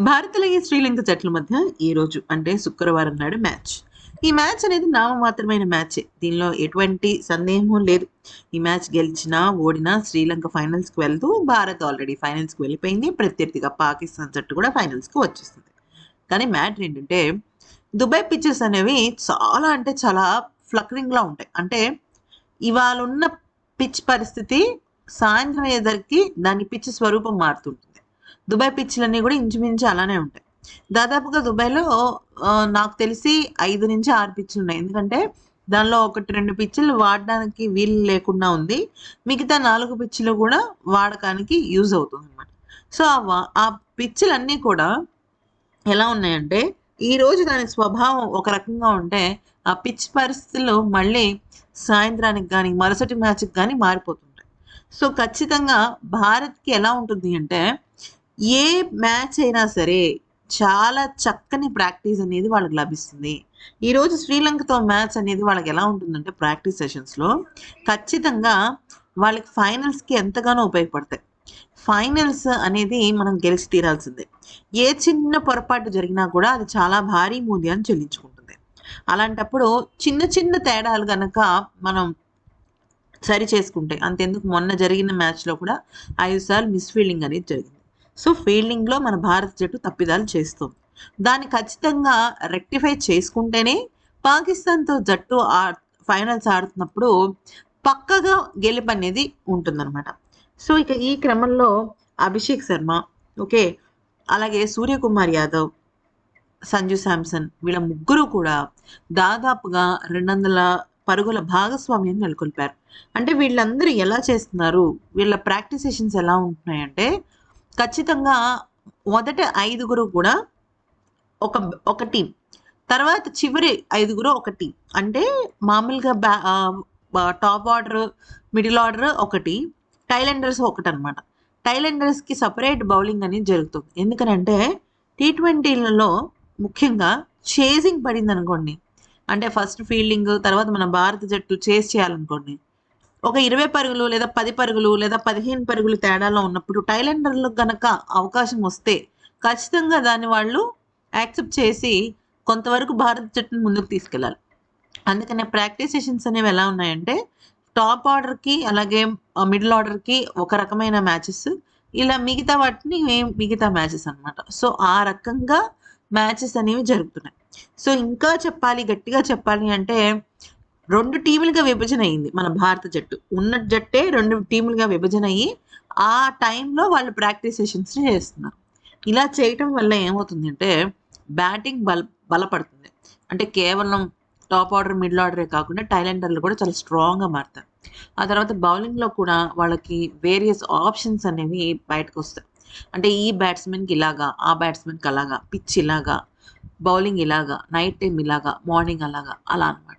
భారత్ శ్రీలంక జట్ల మధ్య ఈ రోజు అంటే శుక్రవారం నాడు మ్యాచ్. ఈ మ్యాచ్ అనేది నామమాత్రమైన మ్యాచ్. దీనిలో ఎటువంటి సందేహం లేదు. ఈ మ్యాచ్ గెలిచినా ఓడినా శ్రీలంక ఫైనల్స్కి వెళ్తూ భారత్ ఆల్రెడీ ఫైనల్స్కి వెళ్ళిపోయింది. ప్రత్యర్థిగా పాకిస్తాన్ జట్టు కూడా ఫైనల్స్కి వచ్చేస్తుంది కానీ మ్యాటర్ ఏంటంటే దుబాయ్ పిచ్చెస్ అనేవి చాలా అంటే చాలా ఫ్లకరింగ్లా ఉంటాయి. అంటే ఇవాళ ఉన్న పిచ్ పరిస్థితి సాయంత్రం అయ్యేసరికి దాని పిచ్ స్వరూపం మారుతుంటుంది. దుబాయ్ పిచ్లన్నీ కూడా ఇంచుమించు అలానే ఉంటాయి. దాదాపుగా దుబాయ్లో నాకు తెలిసి ఐదు నుంచి ఆరు పిచ్లు ఉన్నాయి. ఎందుకంటే దానిలో ఒకటి రెండు పిచ్చులు వాడడానికి వీలు లేకుండా ఉంది. మిగతా నాలుగు పిచ్చులు కూడా వాడకానికి యూజ్ అవుతుంది అనమాట సో ఆ వా- ఆ పిచ్చులన్నీ కూడా ఎలా ఉన్నాయంటే ఈరోజు దాని స్వభావం ఒక రకంగా ఉంటే ఆ పిచ్ పరిస్థితులు మళ్ళీ సాయంత్రానికి కానీ మరుసటి మ్యాచ్కి కానీ మారిపోతుంటాయి. సో ఖచ్చితంగా భారత్కి ఎలా ఉంటుంది అంటే ఏ మ్యాచ్ అయినా సరే చాలా చక్కని ప్రాక్టీస్ అనేది వాళ్ళకి లభిస్తుంది. ఈరోజు శ్రీలంకతో మ్యాచ్ అనేది వాళ్ళకి ఎలా ఉంటుందంటే ప్రాక్టీస్ సెషన్స్లో ఖచ్చితంగా వాళ్ళకి ఫైనల్స్కి ఎంతగానో ఉపయోగపడతాయి. ఫైనల్స్ అనేది మనం గెలిచి తీరాల్సిందే. ఏ చిన్న పొరపాటు జరిగినా కూడా అది చాలా భారీ మూల్యాన్ని చెల్లించుకుంటుంది. అలాంటప్పుడు చిన్న చిన్న తేడాలు కనుక మనం సరి చేసుకుంటే అంతెందుకు మొన్న జరిగిన మ్యాచ్లో కూడా ఐదు సార్లు మిస్ ఫీల్డింగ్ అనేది జరిగింది. సో ఫీల్డింగ్లో మన భారత జట్టు తప్పిదాలు చేస్తుంది. దాన్ని ఖచ్చితంగా రెక్టిఫై చేసుకుంటేనే పాకిస్తాన్తో జట్టు ఆ ఫైనల్స్ ఆడుతున్నప్పుడు పక్కగా గెలుపు అనేది ఉంటుందన్నమాట. సో ఇక ఈ క్రమంలో అభిషేక్ శర్మ ఓకే అలాగే సూర్యకుమార్ యాదవ్ సంజు శాంసన్ వీళ్ళ ముగ్గురు కూడా దాదాపుగా రెండు వందల పరుగుల భాగస్వామ్యం నెలకొల్పారు. అంటే వీళ్ళందరూ ఎలా చేస్తున్నారు? వీళ్ళ ప్రాక్టీస్ సెషన్స్ ఎలా ఉంటున్నాయంటే ఖచ్చితంగా మొదట ఐదుగురు కూడా ఒక ఒక టీం. తర్వాత చివరి ఐదుగురు ఒక టీం. అంటే మామూలుగా బ్యా టాప్ ఆర్డర్ మిడిల్ ఆర్డర్ ఒకటి టైలెండర్స్ ఒకటి అనమాట టైలెండర్స్కి సపరేట్ బౌలింగ్ అనేది జరుగుతుంది. ఎందుకనంటే టీ ట్వంటీలలో ముఖ్యంగా చేజింగ్ పడింది అనుకోండి అంటే ఫస్ట్ ఫీల్డింగ్ తర్వాత మన భారత జట్టు చేస్ చేయాలనుకోండి. ఒక ఇరవై పరుగులు లేదా పది పరుగులు లేదా పదిహేను పరుగులు తేడాలో ఉన్నప్పుడు టైలెండర్లకు గనక అవకాశం వస్తే ఖచ్చితంగా దాన్ని వాళ్ళు యాక్సెప్ట్ చేసి కొంతవరకు భారత జట్టును ముందుకు తీసుకెళ్ళాలి. అందుకనే ప్రాక్టీస్ సెషన్స్ అనేవి ఎలా ఉన్నాయంటే టాప్ ఆర్డర్కి అలాగే మిడిల్ ఆర్డర్కి ఒక రకమైన మ్యాచెస్ ఇలా మిగతా వాటిని మిగతా మ్యాచెస్ అనమాట సో ఆ రకంగా మ్యాచెస్ అనేవి జరుగుతున్నాయి. సో ఇంకా చెప్పాలి గట్టిగా చెప్పాలి అంటే రెండు టీములుగా విభజన అయింది మన భారత జట్టు. ఉన్న జట్టే రెండు టీములుగా విభజన అయ్యి ఆ టైంలో వాళ్ళు ప్రాక్టీస్ సెషన్స్ చేస్తున్నారు. ఇలా చేయటం వల్ల ఏమవుతుంది అంటే బ్యాటింగ్ బల బలపడుతుంది. అంటే కేవలం టాప్ ఆర్డర్ మిడిల్ ఆర్డరే కాకుండా టైలెండర్లు కూడా చాలా స్ట్రాంగ్గా మారుతారు. ఆ తర్వాత బౌలింగ్లో కూడా వాళ్ళకి వేరియస్ ఆప్షన్స్ అనేవి బయటకు వస్తాయి. అంటే ఈ బ్యాట్స్మెన్కి ఇలాగా ఆ బ్యాట్స్మెన్కి అలాగా పిచ్ ఇలాగా బౌలింగ్ ఇలాగా నైట్ టైం ఇలాగా మార్నింగ్ అలాగా అలా అనమాట